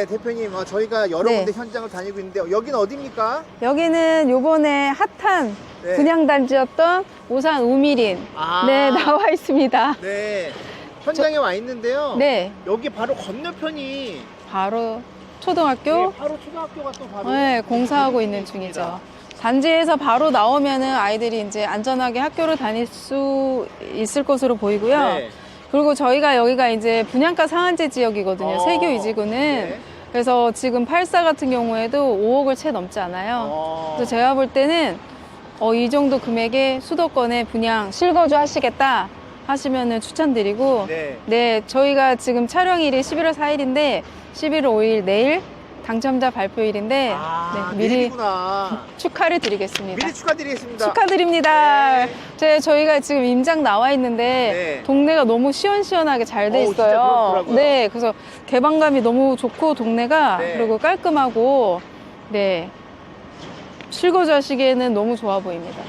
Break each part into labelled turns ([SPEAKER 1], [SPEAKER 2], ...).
[SPEAKER 1] 네, 대표님, 어, 저희가 여러
[SPEAKER 2] 네.
[SPEAKER 1] 군데 현장을 다니고 있는데 여기는 어디입니까?
[SPEAKER 2] 여기는 요번에 핫한
[SPEAKER 1] 네.
[SPEAKER 2] 분양 단지였던 오산 우미린.
[SPEAKER 1] 아,
[SPEAKER 2] 네, 나와 있습니다.
[SPEAKER 1] 네. 현장에 와 있는데요.
[SPEAKER 2] 네,
[SPEAKER 1] 여기 바로 건너편이
[SPEAKER 2] 바로 초등학교
[SPEAKER 1] 네, 바로 초등학교가 또 바로
[SPEAKER 2] 네, 공사하고 있는. 중이죠. 단지에서 바로 나오면은 아이들이 이제 안전하게 학교를 다닐 수 있을 것으로 보이고요.
[SPEAKER 1] 네.
[SPEAKER 2] 그리고 저희가 여기가 이제 분양가 상한제 지역이거든요.
[SPEAKER 1] 어,
[SPEAKER 2] 세교 이지구는.
[SPEAKER 1] 네.
[SPEAKER 2] 그래서 지금 84 같은 경우에도 5억을 채 넘지 않아요.
[SPEAKER 1] 어.
[SPEAKER 2] 그래서 제가 볼 때는 어, 이 정도 금액의 수도권에 분양 실거주 하시겠다 하시면은 추천드리고
[SPEAKER 1] 네.
[SPEAKER 2] 네, 저희가 지금 촬영일이 11월 4일인데 11월 5일 내일 당첨자 발표일인데
[SPEAKER 1] 아,
[SPEAKER 2] 네, 미리
[SPEAKER 1] 내일이구나.
[SPEAKER 2] 축하를 드리겠습니다.
[SPEAKER 1] 미리 축하드리겠습니다.
[SPEAKER 2] 축하드립니다.
[SPEAKER 1] 네.
[SPEAKER 2] 제 저희가 지금 임장 나와 있는데
[SPEAKER 1] 네.
[SPEAKER 2] 동네가 너무 시원시원하게 잘 돼
[SPEAKER 1] 어우, 진짜
[SPEAKER 2] 있어요.
[SPEAKER 1] 그렇더라고요.
[SPEAKER 2] 네, 그래서 개방감이 너무 좋고 동네가
[SPEAKER 1] 네.
[SPEAKER 2] 그리고 깔끔하고 네 실거주 하시기에는 너무 좋아 보입니다.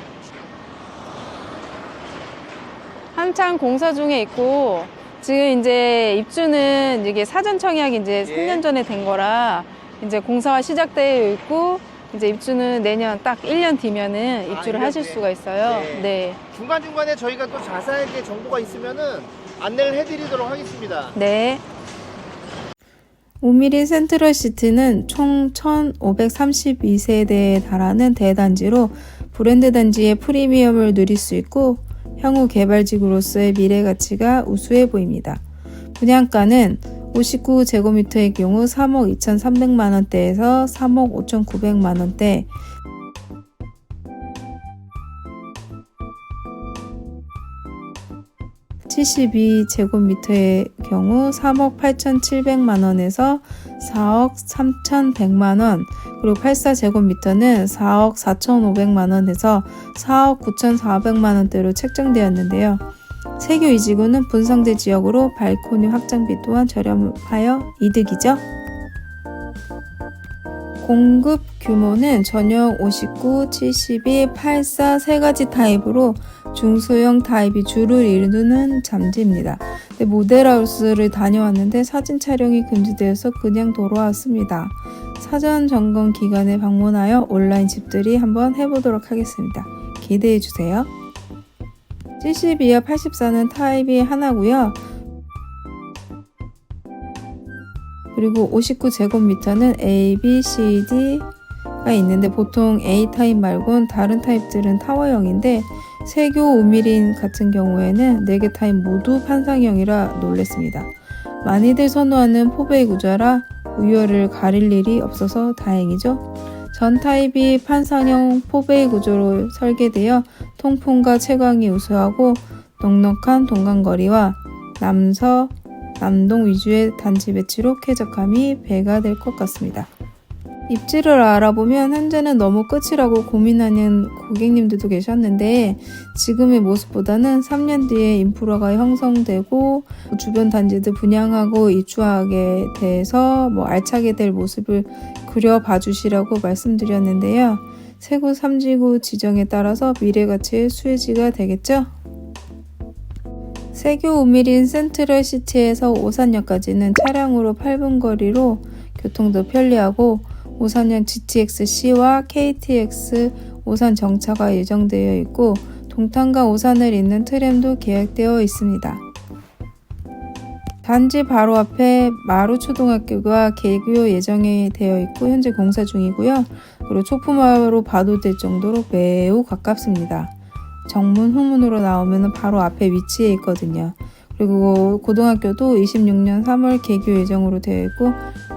[SPEAKER 2] 한창 공사 중에 있고 지금 이제 입주는 이게 사전 청약이 이제
[SPEAKER 1] 예.
[SPEAKER 2] 3년 전에 된 거라 이제 공사가 시작되어 있고 이제 입주는 내년 딱 1년 뒤면은
[SPEAKER 1] 아,
[SPEAKER 2] 입주를
[SPEAKER 1] 1년
[SPEAKER 2] 하실
[SPEAKER 1] 뒤에.
[SPEAKER 2] 수가 있어요.
[SPEAKER 1] 네.
[SPEAKER 2] 네.
[SPEAKER 1] 중간중간에 저희가 또 자세하게 정보가 있으면은 안내를 해드리도록 하겠습니다.
[SPEAKER 2] 네. 우미린 센트럴 시티는 총 1,532세대에 달하는 대단지로 브랜드 단지의 프리미엄을 누릴 수 있고 향후 개발지구로서의 미래 가치가 우수해 보입니다. 분양가는 59제곱미터의 경우 3억 2,300만 원대에서 3억 5,900만 원대, 72제곱미터의 경우 3억 8,700만 원에서 4억 3,100만 원, 그리고 84제곱미터는 4억 4,500만 원에서 4억 9,400만 원대로 책정되었는데요. 세교 이지구는 분상대 지역으로 발코니 확장비 또한 저렴하여 이득이죠. 공급 규모는 전용 59, 72, 84 세 가지 타입으로 중소형 타입이 주를 이루는 잠지입니다. 네, 모델하우스를 다녀왔는데 사진 촬영이 금지되어서 그냥 돌아왔습니다. 사전 점검 기간에 방문하여 온라인 집들이 한번 해보도록 하겠습니다. 기대해 주세요. 72와 84는 타입이 하나고요. 그리고 59제곱미터는 A, B, C, D가 있는데 보통 A 타입 말곤 다른 타입들은 타워형인데 세교 오미린 같은 경우에는 4개 타입 모두 판상형이라 놀랬습니다. 많이들 선호하는 포베이 구조라 우열을 가릴 일이 없어서 다행이죠. 전 타입이 판상형 포베이 구조로 설계되어 통풍과 채광이 우수하고 넉넉한 동간거리와 남서 남동 위주의 단지 배치로 쾌적함이 배가 될 것 같습니다. 입지를 알아보면 현재는 너무 끝이라고 고민하는 고객님들도 계셨는데 지금의 모습보다는 3년 뒤에 인프라가 형성되고 주변 단지들 분양하고 입주하게 돼서 뭐 알차게 될 모습을 그려봐 주시라고 말씀드렸는데요. 세구 3지구 지정에 따라서 미래 가치의 수혜지가 되겠죠? 세교 우미린 센트럴 시티에서 오산역까지는 차량으로 8분 거리로 교통도 편리하고 오산역 GTX-C와 KTX 오산 정차가 예정되어 있고 동탄과 오산을 잇는 트램도 계획되어 있습니다. 단지 바로 앞에 마루초등학교가 개교 예정이 되어 있고 현재 공사 중이고요. 그리고 초품화로 봐도 될 정도로 매우 가깝습니다. 정문 후문으로 나오면 바로 앞에 위치해 있거든요. 그리고 고등학교도 26년 3월 개교 예정으로 되어 있고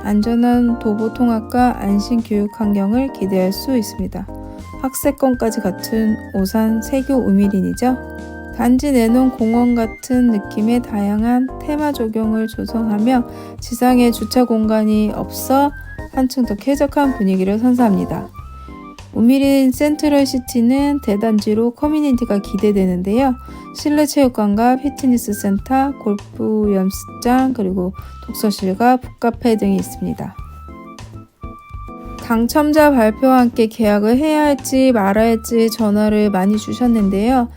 [SPEAKER 2] 안전한 도보 통학과 안심 교육 환경을 기대할 수 있습니다. 학세권까지 갖춘 오산 세교 우미린이죠. 단지 내놓은 공원 같은 느낌의 다양한 테마 조경을 조성하며 지상에 주차 공간이 없어 한층 더 쾌적한 분위기를 선사합니다. 우미린 센트럴 시티는 대단지로 커뮤니티가 기대되는데요. 실내 체육관과 피트니스 센터, 골프 연습장, 그리고 독서실과 북카페 등이 있습니다. 당첨자 발표와 함께 계약을 해야 할지 말아야 할지 전화를 많이 주셨는데요.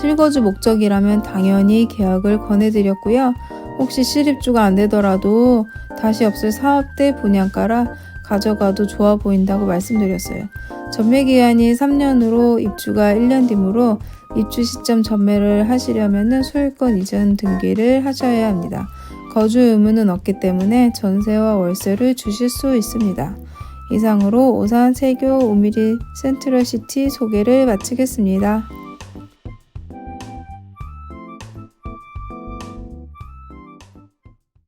[SPEAKER 2] 실거주 목적이라면 당연히 계약을 권해드렸고요. 혹시 실입주가 안 되더라도 다시 없을 사업대 분양가라 가져가도 좋아 보인다고 말씀드렸어요. 전매 기한이 3년으로 입주가 1년 뒤므로 입주 시점 전매를 하시려면 소유권 이전 등기를 하셔야 합니다. 거주 의무는 없기 때문에 전세와 월세를 주실 수 있습니다. 이상으로 오산 세교 오미리 센트럴시티 소개를 마치겠습니다.